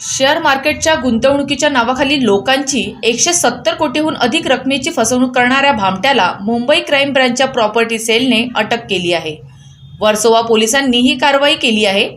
Share मार्केटच्या गुंतवणुकीच्या नावाखाली लोकांची एकशे सत्तर कोटीहून अधिक रकमेची फसवणूक करणाऱ्या भामट्याला मुंबई क्राईम ब्रँचच्या प्रॉपर्टी सेलने अटक केली आहे. वर्सोवा पोलिसांनी ही कारवाई केली आहे.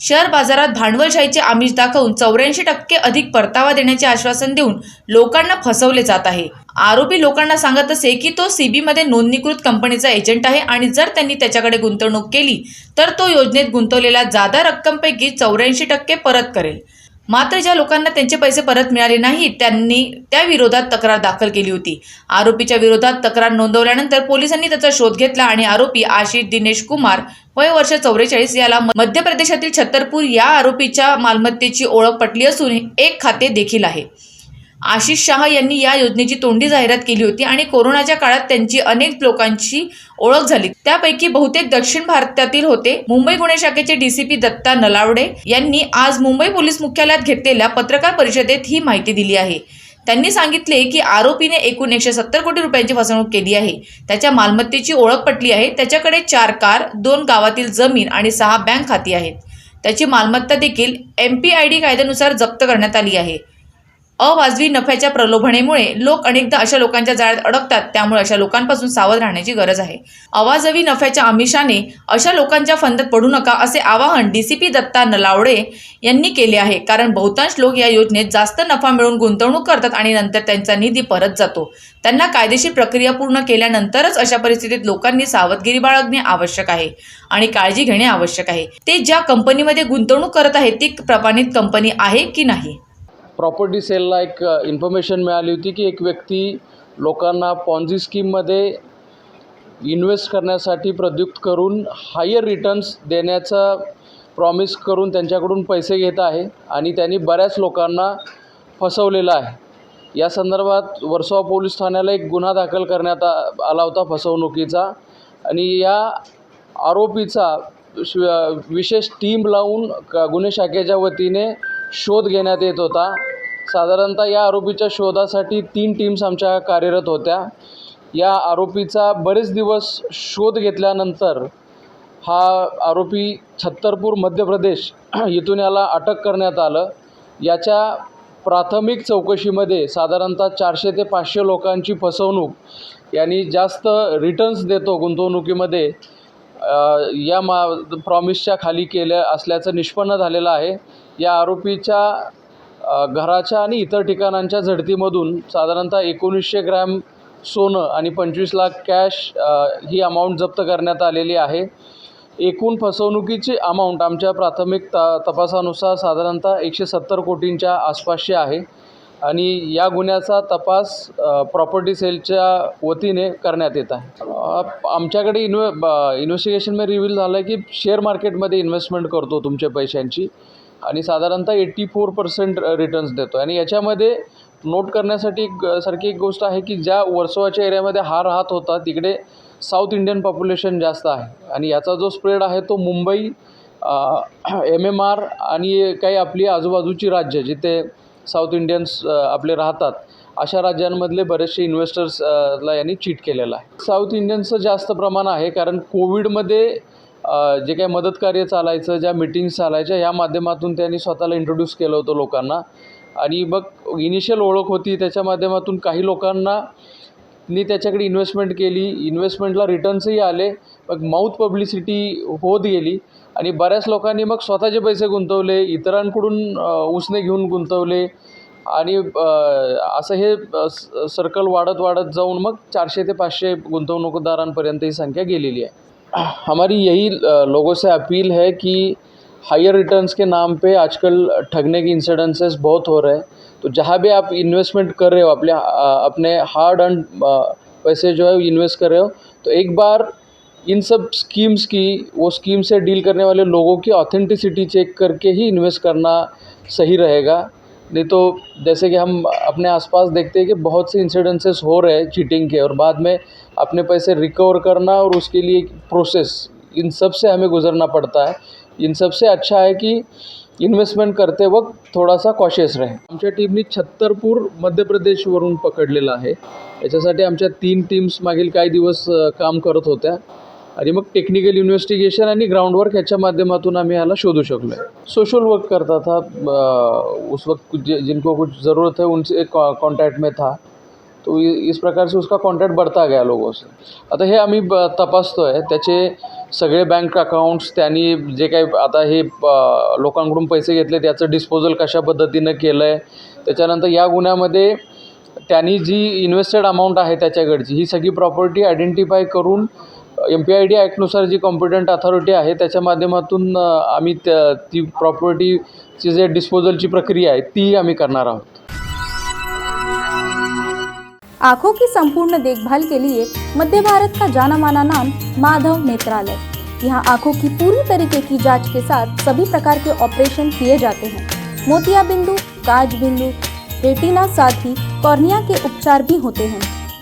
शेअर बाजारात भांडवलशाहीचे आमिष दाखवून चौऱ्याऐंशी टक्के अधिक परतावा देण्याचे आश्वासन देऊन लोकांना फसवले जात आहे. आरोपी लोकांना सांगत असे की तो सीबीमध्ये नोंदणीकृत कंपनीचा एजंट आहे आणि जर त्यांनी त्याच्याकडे गुंतवणूक केली तर तो योजनेत गुंतवलेल्या जादा रक्कमपैकी चौऱ्याऐंशी टक्के परत करेल. मात्र ज्या लोकांना त्यांचे पैसे परत मिळाले नाहीत त्यांनी त्या विरोधात तक्रार दाखल केली होती. आरोपीच्या विरोधात तक्रार नोंदवल्यानंतर पोलिसांनी त्याचा शोध घेतला आणि आरोपी आशिष दिनेश कुमार वय वर्ष चौवेचाळीस याला मध्य प्रदेशातील छत्तरपूर या आरोपीच्या मालमत्तेची ओळख पटली असून एक खाते देखील आहे. आशिष शाह यांनी या योजनेची तोंडी जाहिरात केली होती आणि कोरोनाच्या काळात त्यांची अनेक लोकांची ओळख झाली. त्यापैकी बहुतेक दक्षिण भारतातील होते. मुंबई गुन्हे शाखेचे डीसीपी दत्ता नलावडे यांनी आज मुंबई पोलीस मुख्यालयात घेतलेल्या पत्रकार परिषदेत ही माहिती दिली आहे. त्यांनी सांगितले की आरोपीने एकूण एकशे सत्तर कोटी रुपयांची फसवणूक केली आहे. त्याच्या मालमत्तेची ओळख पटली आहे. त्याच्याकडे चार कार दोन गावातील जमीन आणि सहा बँक खाती आहेत. त्याची मालमत्ता देखील एम पी आय डी कायद्यानुसार जप्त करण्यात आली आहे. अवाजवी नफ्याच्या प्रलोभनेमुळे लोक अनेकदा अशा लोकांच्या जाळ्यात अडकतात. त्यामुळे अशा लोकांपासून सावध राहण्याची गरज आहे. अवाजवी नफ्याच्या आमिषाने अशा लोकांच्या फंदात पडू नका असे आवाहन डीसीपी दत्ता नलावडे यांनी केले आहे. कारण बहुतांश लोक या योजनेत जास्त नफा मिळवून गुंतवणूक करतात आणि नंतर त्यांचा निधी परत जातो. त्यांना कायदेशीर प्रक्रिया पूर्ण केल्यानंतरच अशा परिस्थितीत लोकांनी सावधगिरी बाळगणे आवश्यक आहे आणि काळजी घेणे आवश्यक आहे. ते ज्या कंपनीमध्ये गुंतवणूक करत आहेत ती प्रमाणित कंपनी आहे की नाही? प्रॉपर्टी सेलला एक इन्फॉर्मेशन मिळाली होती की एक व्यक्ती लोकांना पॉन्झी स्कीममध्ये इन्व्हेस्ट करण्यासाठी प्रद्युक्त करून हायर रिटर्न्स देण्याचा प्रॉमिस करून त्यांच्याकडून पैसे घेत आहे आणि त्यांनी बऱ्याच लोकांना फसवलेलं आहे. या संदर्भात वर्सोवा पोलीस ठाण्याला एक गुन्हा दाखल करण्यात आ आला होता फसवणुकीचा आणि या आरोपीचा विशेष टीम लावून गुन्हे शाखेच्या वतीने शोध घेण्यात येत होता. साधारणतः या आरोपीच्या शोधासाठी तीन टीम्स आमच्या कार्यरत होत्या. या आरोपीचा बरेच दिवस शोध घेतल्यानंतर हा आरोपी छत्तरपूर मध्य प्रदेश इथून याला अटक करण्यात आलं. याच्या प्राथमिक चौकशीमध्ये साधारणतः चारशे ते पाचशे लोकांची फसवणूक यांनी जास्त रिटर्न्स देतो गुंतवणुकीमध्ये या मा प्रॉमिसच्या खाली केलं असल्याचं निष्पन्न झालेलं आहे. या आरोपीच्या घराच्या आणि इतर ठिकाणांच्या झडतीमधून साधारणतः एकोणीसशे ग्रॅम सोनं आणि पंचवीस लाख कॅश ही अमाऊंट जप्त करण्यात आलेली आहे. एकूण फसवणुकीची अमाऊंट आमच्या प्राथमिक त तपासानुसार साधारणतः एकशे सत्तर कोटींच्या आसपासची आहे आणि या गुन्ह्याचा तपास प्रॉपर्टी सेलच्या वतीने करण्यात येत आहे. आमच्याकडे इन्व्हे इन्व्हेस्टिगेशनमध्ये रिव्हील झालं आहे की शेअर मार्केटमध्ये इन्व्हेस्टमेंट करतो तुमच्या पैशांची. आणि साधारणतः एट्टी फोर पर्सेंट रिटर्न्स देतो आणि याच्यामध्ये नोट करण्यासाठी एक सारखी एक गोष्ट आहे की ज्या वर्सोवाच्या एरियामध्ये हा राहत होता तिकडे साऊथ इंडियन पॉप्युलेशन जास्त आहे. आणि याचा जो स्प्रेड आहे तो मुंबई एम एम आर आणि काही आपली आजूबाजूची राज्य जिथे साऊथ इंडियन्स आपले राहतात अशा राज्यांमधले बरेचसे इन्व्हेस्टर्सला यांनी चीट केलेलं आहे. साऊथ इंडियन्सचं जास्त प्रमाण आहे कारण कोविडमध्ये जे काही मदतकार्य चालायचं ज्या मिटिंग्स चालायच्या या माध्यमातून त्यांनी स्वतःला इंट्रोड्यूस केलं होतं लोकांना. आणि मग इनिशियल ओळख होती त्याच्या माध्यमातून काही लोकांना नी त्याच्याकडे इन्व्हेस्टमेंट केली. इन्व्हेस्टमेंटला रिटर्न्सही आले. मग माऊथ पब्लिसिटी होत गेली. आणि बऱ्याच लोकांनी मग स्वतःचे पैसे गुंतवले इतरांकडून उसने घेऊन गुंतवले. आणि असं हे सर्कल वाढत वाढत जाऊन मग चारशे ते पाचशे गुंतवणूकदारांपर्यंत ही संख्या गेलेली आहे. हमारी यही लोगों से अपील है कि हायर रिटर्न्स के नाम पे आजकल ठगने के इंसिडेंसेस बहुत हो रहे हैं। तो जहाँ भी आप इन्वेस्टमेंट कर रहे हो, अपने अपने हार्ड अर्न पैसे जो है इन्वेस्ट कर रहे हो तो एक बार इन सब स्कीम्स की, वो स्कीम से डील करने वाले लोगों की ऑथेंटिसिटी चेक करके ही इन्वेस्ट करना सही रहेगा। नहीं तो जैसे कि हम अपने आसपास देखते हैं कि बहुत से इंसिडेंसेस हो रहे हैं चीटिंग के और बाद में अपने पैसे रिकवर करना और उसके लिए प्रोसेस इन सब से हमें गुजरना पड़ता है। इन सब से अच्छा है कि इन्व्हेस्टमेंट करते वक्त थोडासा कॉशियस राहे। आमच्या टीमनी छत्तरपूर मध्य प्रदेशवरून पकडलेलं आहे. याच्यासाठी आमच्या तीन टीम्स मागील काही दिवस काम करत होत्या. आणि मग टेक्निकल इन्व्हेस्टिगेशन आणि ग्राउंड वर्क ह्याच्या माध्यमातून आम्ही ह्याला शोधू शकलो आहे सोशल वर्क करता था उस वक्त कुछ जिनको कुछ ज़रूरत है उनसे कॉन्टॅक्ट में था. तो इस प्रकार से उसका कॉन्टॅक्ट बढ़ता गया लोगों से. आता हे आम्ही ब तपासतो आहे त्याचे सगळे बँक अकाउंट्स त्यांनी जे काही आता हे लोकांकडून पैसे घेतले त्याचं डिस्पोजल कशा पद्धतीनं केलं आहे त्याच्यानंतर या गुन्ह्यामध्ये त्यांनी जी इन्व्हेस्टेड अमाऊंट आहे त्याच्याकडची ही सगळी प्रॉपर्टी आयडेंटिफाय करून एम पी आय डी ॲक्टनुसार जी कॉम्पिटंट अथॉरिटी आहे त्याच्या माध्यमातून आम्ही त्या ती प्रॉपर्टीची जे डिस्पोजलची प्रक्रिया आहे ती आम्ही करणार आहोत. आंखों की संपूर्ण देखभाल के लिए मध्य भारत का जाना माना नाम माधव नेत्रालय। यहाँ आंखों की पूरी तरीके की जांच के साथ सभी प्रकार के ऑपरेशन किए जाते हैं। मोतिया बिंदु काज बिंदु रेटिना साथ ही कॉर्निया के उपचार भी होते हैं।